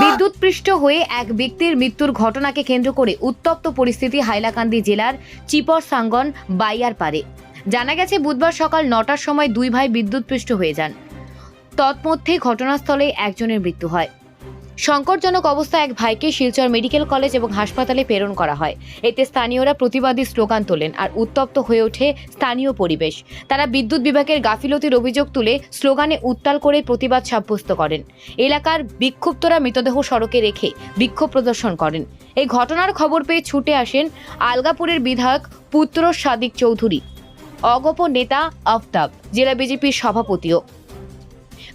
বিদ্যুৎ পৃষ্ঠ হয়ে এক ব্যক্তির মৃত্যুর ঘটনাকে কেন্দ্র করে উত্তপ্ত পরিস্থিতি হাইলাকান্দি জেলার চিপর সাঙ্গন বাইয়ার পারে জানা গেছে বুধবার সকাল নটার সময় দুই ভাই বিদ্যুৎ পৃষ্ঠ হয়ে যান। তৎমধ্যে ঘটনাস্থলে একজনের মৃত্যু হয়। সংকটজনক অবস্থায় এক ভাইকে শিলচর মেডিকেল কলেজ এবং হাসপাতালে প্রেরণ করা হয়। এতে স্থানীয়রা প্রতিবাদী স্লোগান তোলেন আর উত্তপ্ত হয়ে ওঠে স্থানীয় পরিবেশ। তারা বিদ্যুৎ বিভাগের গাফিলতির অভিযোগ তুলে স্লোগানে উত্তাল করে প্রতিবাদ সাব্যস্ত করেন। এলাকার বিক্ষুব্ধরা মৃতদেহ সড়কে রেখে বিক্ষোভ প্রদর্শন করেন। এই ঘটনার খবর পেয়ে ছুটে আসেন আলগাপুরের বিধায়ক পুত্র সাদিক চৌধুরী। অগপ নেতা আফতাব, জেলা বিজেপির সভাপতিও।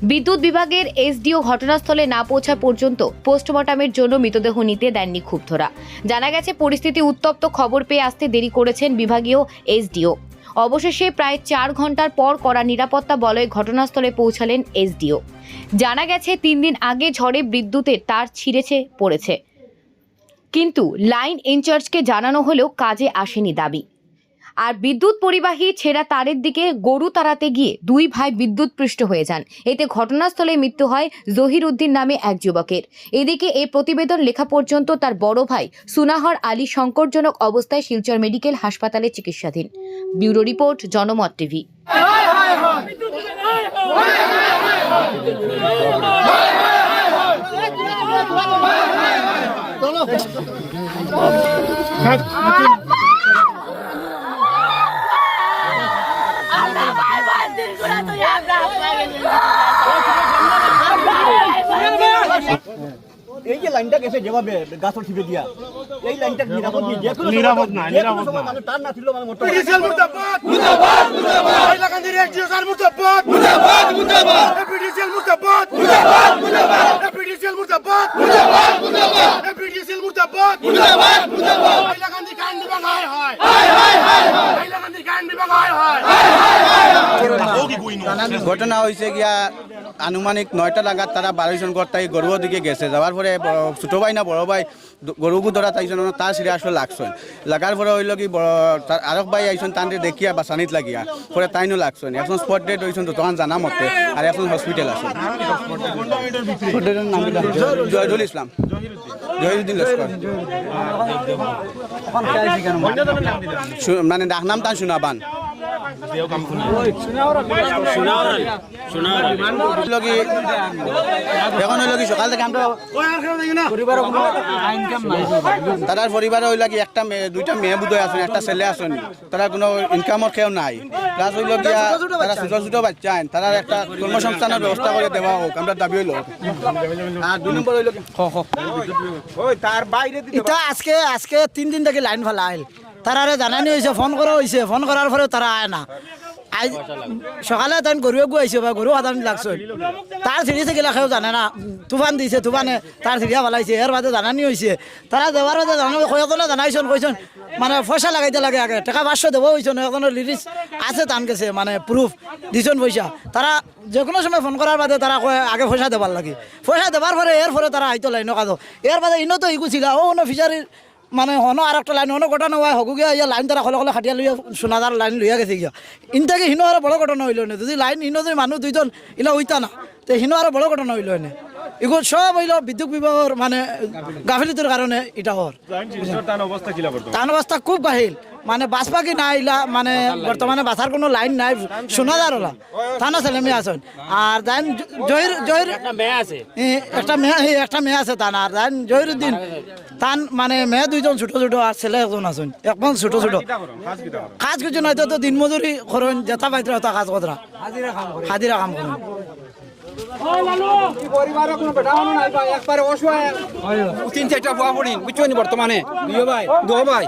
বিদ্যুৎ বিভাগের এসডিও ঘটনাস্থলে না পৌঁছা পর্যন্ত পোস্টমর্টমের জন্য মৃতদেহ নিতে দেননি ক্ষুব্ধরা। জানা গেছে, পরিস্থিতি উত্তপ্ত খবর পেয়ে আসতে দেরি করেছেন বিভাগীয় এসডিও। অবশেষে প্রায় চার ঘণ্টার পর করা নিরাপত্তা বলয়ে ঘটনাস্থলে পৌঁছালেন এসডিও। জানা গেছে, তিন দিন আগে ঝড়ে বিদ্যুতের তার ছিঁড়েছে, পড়েছে। কিন্তু লাইন ইনচার্জকে জানানো হলেও কাজে আসেনি দাবি। আর বিদ্যুৎ পরিবাহী ছেঁড়া তারের দিকে গরু তাড়াতে গিয়ে দুই ভাই বিদ্যুৎ পৃষ্ঠ হয়ে যান। এতে ঘটনাস্থলে মৃত্যু হয় জহির উদ্দিন নামে এক যুবকের। এদিকে এই প্রতিবেদন লেখা পর্যন্ত তার বড় ভাই সুনাহর আলী সংকটজনক অবস্থায় শিলচর মেডিকেল হাসপাতালে চিকিৎসাধীন। Bureau report, Janamat TV. এই যে লাইনটা গেছে যেভাবে গাছর ছিপে দিয়া এই লাইনটা নিরাপদ দিয়ে যে কোনো নিরাপদ না, নিরাপদ না। মানুষ টান না ছিল মানে মোটর পিডিসিএল মুর্দাবাদ! মুর্দাবাদ মুর্দাবাদ! হাইলাকান্দির একজিও স্যার মুর্দাবাদ! মুর্দাবাদ মুর্দাবাদ! পিডিসিএল মুর্দাবাদ! মুর্দাবাদ মুর্দাবাদ! পিডিসিএল মুর্দাবাদ! মুর্দাবাদ মুর্দাবাদ! পিডিসিএল মুর্দাবাদ! মুর্দাবাদ মুর্দাবাদ! হাইলাকান্দি কান বিভাগ হয় হয়! হাই হাই হাই হাইলাকান্দি কান বিভাগ হয় হয়! ঘটনা হয়েছে গিয়া আনুমানিক নয়টা লাগাত তারা বারোজন ঘর তাই গরুর দিকে গেছে। যাওয়ার পরে ছোট ভাই না বড় ভাই গরুকু ধরা তাইছেন তার সিরে আসলে লাগছেন লাগার পরে হইল কি আরেক ভাই আইসন তান্ডে দেখিয়া বা সানিত লাগিয়া। পরে তাইনও লাগছেন এখন স্পট ডেট হয়েছেন তো তখন জানা মতে আর এখন হসপিটাল আছে? জহিরুল ইসলাম জহিরুদ্দিন লস্কর মানে ডাক নাম তান শোনাবান। এখন হইল কি সকাল থেকে আমরা তারার পরিবারে হইল কি একটা মেয়ে দুইটা মেয়ে বুধই আছেন একটা ছেলে আছেন তারা কোনো ইনকামর খেয়েও নাই। প্লাস হইল গিয়া তারা ছোট ছোট বাচ্চা আইন তারার একটা কর্মসংস্থানের ব্যবস্থা করে দেওয়া হোক আমরা দাবি হইল। আর দুই নম্বর হইল কি? খ খ এটা আজকে আজকে তিন দিন থেকে লাইন ফেলা আইল তারারে জানানি হয়েছে ফোন করা হয়েছে ফোন করার পরেও তারা আয় না। আই সকালে তাই গরু গু আইছে বা গরু সাধারণ লাগছে। তার সিঁড়ি থেকে লেখাও জানে না, তুফান দিছে, তুফানে তার সিঁড়িয়া ফেলাইছে এর বাদে জানানি হয়েছে তারা দেওয়ার বাদে জানানো কয়েকজনে জানাইছেন কইছেন মানে পয়সা লাগাইতে লাগে আগে, টাকা পাঁচশো দেবো হয়েছেন এখন লিরিক্স আছে তান গেছে মানে প্রুফ দিছেন পয়সা তারা যে কোনো সময় ফোন করার বাদে তারা কয়, আগে পয়সা দেবার লাগে। পয়সা দেবার পরে এর পরে তারা আইতো লাইন কাজ এর বাদে ইনো তো ইগুছিল ও অন্য ফিচারির মানে হন আর একটা লাইন হনো ঘটনা হয় হকু গিয়া ইয়া লাইন তারা খলে খলে খাটিয়া লইয়া সোনাদার লাইন লইয়া গেছে গিয়া। ইনটাকে হিনো আর বড় ঘটনা হইল না? যদি লাইন হিনো যদি মানুষ দুইজন ইলা হইতা না তো হিনো আর বড় ঘটনা হইল না? এগুলো সব হইল বিদ্যুৎ বিভাগের মানে গাফিলিতির কারণে এটা হর তান অবস্থা খুব গাহিল। মানে বাস পাখি নাই মানে বর্তমানে বাসার কোনো লাইন নাই সোনাদার ওলা থানা ছেলে মেয়ে আছেন। আর জান জহির জহির একটা মেয়ে একটা মেয়ে আছে তান। আর জান জহিরুদ্দিন তান মানে মেয়ে দুইজন ছোট ছোট আর ছেলে একজন আছেন। একদম ছোট ছোট। কাজ কিছু নাই তো দিন মজুরি করেন যেটা পাইতে কাজ কতরা হাজিরা কাম করেন তিন চারটা বুয়া পড়িন বুঝছ নি বর্তমানে? দুই ভাই? দু ভাই?